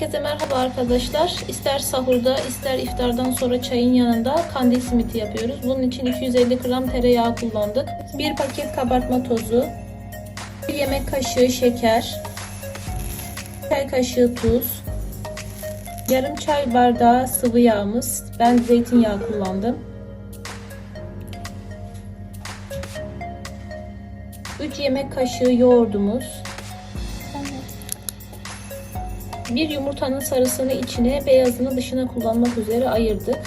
Herkese merhaba arkadaşlar. İster sahurda ister iftardan sonra çayın yanında kandil simiti yapıyoruz. Bunun için 250 gram tereyağı kullandık. 1 paket kabartma tozu, 1 yemek kaşığı şeker, çay kaşığı tuz, yarım çay bardağı sıvı yağımız. Ben zeytinyağı kullandım. 3 yemek kaşığı yoğurdumuz. Bir yumurtanın sarısını içine, beyazını dışına kullanmak üzere ayırdık.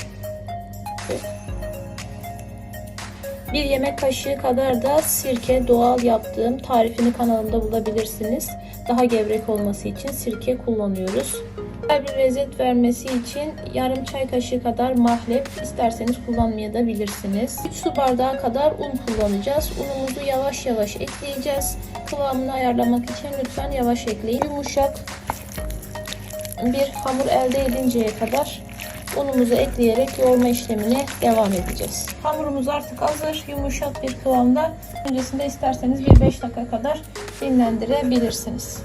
Bir yemek kaşığı kadar da sirke doğal yaptığım tarifini kanalımda bulabilirsiniz. Daha gevrek olması için sirke kullanıyoruz. Güzel bir lezzet vermesi için yarım çay kaşığı kadar mahlep isterseniz kullanmaya da bilirsiniz. 3 su bardağı kadar un kullanacağız. Unumuzu yavaş yavaş ekleyeceğiz. Kıvamını ayarlamak için lütfen yavaş ekleyin. Yumuşak bir hamur elde edinceye kadar unumuzu ekleyerek yoğurma işlemine devam edeceğiz. Hamurumuz artık hazır, yumuşak bir kıvamda. Öncesinde isterseniz bir 5 dakika kadar dinlendirebilirsiniz.